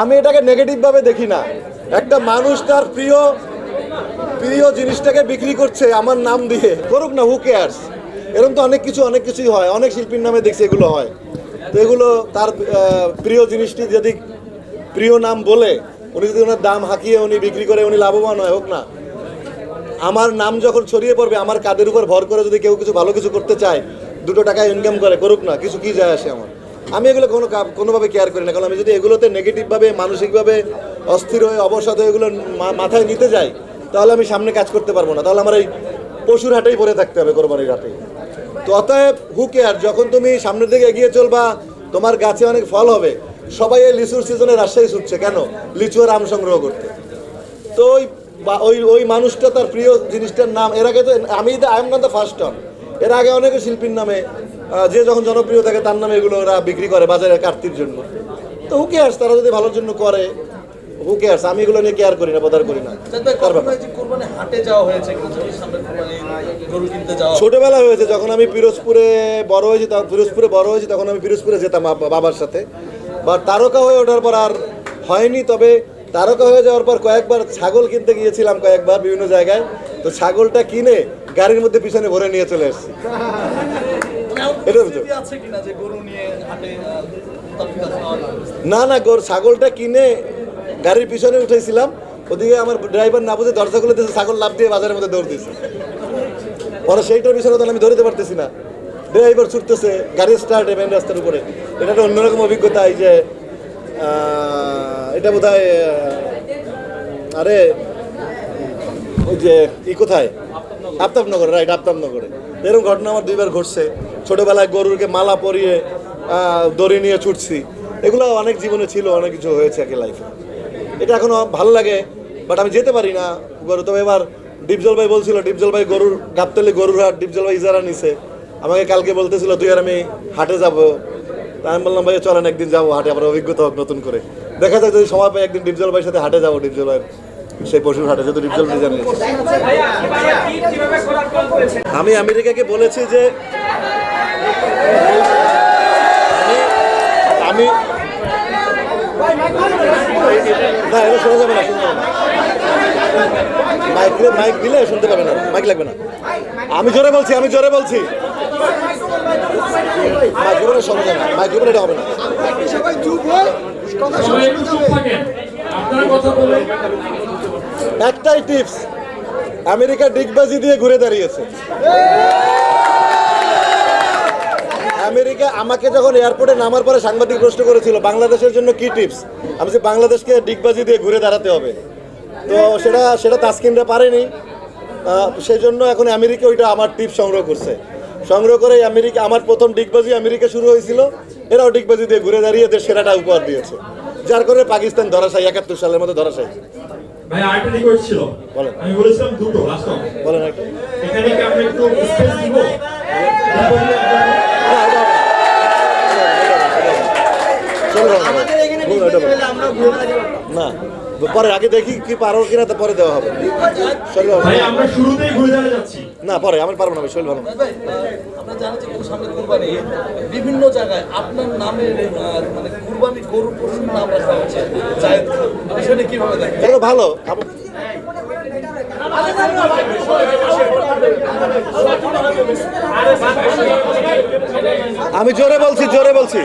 আমি এটাকে নেগেটিভভাবে দেখি না। একটা মানুষ তার প্রিয় প্রিয় জিনিসটাকে বিক্রি করছে আমার নাম দিয়ে। করুক না হু কেয়ার্স এরকম তো অনেক কিছু, অনেক কিছুই হয়। অনেক শিল্পীর নামে দেখছি এগুলো হয়। তো এগুলো তার প্রিয় জিনিসটি যদি প্রিয় নাম বলে, উনি যদি ওনার দাম হাঁকিয়ে উনি বিক্রি করে উনি লাভবান হয়, হোক না। আমার নাম যখন ছড়িয়ে পড়বে, আমার কাদের উপর ভর করে যদি কেউ কিছু ভালো কিছু করতে চায়, দুটো টাকা ইনকাম করে, করুক না, কিছু কি যায় আসে আমার? আমি এগুলো কোনো কোনোভাবে কেয়ার করি না। কারণ আমি যদি এগুলোতে নেগেটিভভাবে মানসিকভাবে অস্থির হয়ে, অবসাদ হয়ে এগুলো মাথায় নিতে যাই, তাহলে আমি সামনে কাজ করতে পারব না। তাহলে আমার এই পশুর হাটেই পরে থাকতে হবে কোরবানির হাটেই তো অতএব হু কেয়ার যখন তুমি সামনের দিকে এগিয়ে চলবা, তোমার গাছে অনেক ফল হবে। সবাই এই লিচুর সিজনে রাজশাহী ছুটছে। কেন? লিচু আর আম সংগ্রহ করতে। তো ওই বা- ওই ওই মানুষটা তার প্রিয় জিনিসটার নাম, এর আগে তো, আমি I am not the first one এর আগে অনেকে শিল্পীর নামে যে যখন জনপ্রিয় থাকে তার নামে এগুলো ওরা বিক্রি করে বাজারে কাটতির জন্য। তো হু কেয়ার্স তারা যদি ভালোর জন্য করে হু কেয়ার্স আমি এগুলো নিয়ে কেয়ার করি না বদার করি না। ছোটবেলা হয়েছে যখন আমি পিরোজপুরে বড় হয়েছি তখন পিরোজপুরে বড় হয়েছি তখন আমি পিরোজপুরে যেতাম বাবার সাথে। বা তারকা হয়ে ওঠার পর আর হয়নি তবে তারকা হয়ে যাওয়ার পর কয়েকবার ছাগল কিনতে গিয়েছিলাম কয়েকবার বিভিন্ন জায়গায়। তো ছাগলটা কিনে গাড়ির মধ্যে পিছনে ভরে নিয়ে চলে এসেছি। না না গোর ছাগলটা কিনে গাড়ির পিছনে উঠেছিলাম ওদিকে আমার ড্রাইভার না বুঝে দরজা খুলে দিয়েছে ছাগল লাভ দিয়ে বাজারের মধ্যে দৌড় দিয়েছে। পরে সেইটার পিছনে তো আমি ধরতে পারতেছি না। ড্রাইভার ছুটতেছে গাড়ি স্টার্ট মেন রাস্তার উপরে। এটা একটা অন্যরকম অভিজ্ঞতা এই যে এটা বোধ আরে ওই যে ই কোথায়? আফতাবনগরে রাইট আফতাবনগরে। এরকম ঘটনা আমার দুইবার ঘটছে। ছোটবেলায় গরুরকে মালা পরিয়ে দড়ি নিয়ে ছুটছি। এগুলো অনেক জীবনে ছিল অনেক কিছু হয়েছে আর লাইফে এটা এখনও ভালো লাগে বাট আমি যেতে পারি না। গরু তবে এবার ডিপজল ভাই বলছিল ডিপজল ভাই গরুর গাবতলি গরুর হাট ডিপজল ভাই ইজারা নিছে। আমাকে কালকে বলতেছিল তুই আর আমি হাটে যাব। তা আমি বললাম ভাই চলেন একদিন যাব হাটে আবার অভিজ্ঞতা হোক নতুন করে। দেখা যাক যদি সময় পাই একদিন ডিপজল ভাইয়ের সাথে হাটে যাব ডিপজল ভাইয়ের সেই পশুর হাটে যেহেতু ডিপজল ভাই জানিয়েছে। আমি আমেরিকাকে বলেছি যে আমি না এটা শোনা যাবে না শোনা যাবে না। মাইক মাইক দিলে শুনতে পাবে না মাইক লাগবে না। আমি জোরে বলছি আমি জোরে বলছি। মাইক্রোফোনে শোনা যাবে না মাইক্রোফোনে এটা হবে না। সবাই একটু চুপ থাকেন আপনারা কথা বলেন। একটাই টিপস আমেরিকা ডিগবাজি দিয়ে ঘুরে দাঁড়িয়েছে। আমেরিকা আমাকে যখন এয়ারপোর্টে নামার পরে সাংবাদিক প্রশ্ন করেছিল বাংলাদেশের জন্য কি টিপস? আমি যে বাংলাদেশকে ডিগবাজি দিয়ে ঘুরে দাঁড়াতে হবে। তো সেটা সেটা তাসকিনরা পারেনি। সেই জন্য এখন আমেরিকা ওইটা আমার টিপস সংগ্রহ করছে। সংগ্রহ করে আমেরিকা আমার প্রথম ডিগবাজি আমেরিকা শুরু হয়েছিল। এরাও ডিগবাজি দিয়ে ঘুরে দাঁড়িয়ে এদের সেরাটা উপহার দিয়েছে। যার করে পাকিস্তান ধরাশায়ী একাত্তর সালের মতো ধরাশায়ী। ভাই আরেকটা রিকোয়েস্ট ছিল। বলেন। আমি বলেছিলাম দুটো লাস্ট বলেন একটা এখানে কি আমরা একটু স্পেস দিব? না, পরে আগে দেখি কি পারো কিনা তো পরে দেওয়া হবে শরীর ভালো না। আমরা শুরুতেই ঘুরে দাঁড়িয়ে যাচ্ছি না পরে আমি পারব না আমি শরীর ভালো না। ভাই, আমরা জানি যে সামনে কুরবানি বিভিন্ন জায়গায় আপনার নামের মানে কুরবানি গরু পশুর নাম রাখা হচ্ছে জায়েদ কীভাবে দেখেন ভালো আম- আমি জোরে বলছি জোরে বলছি।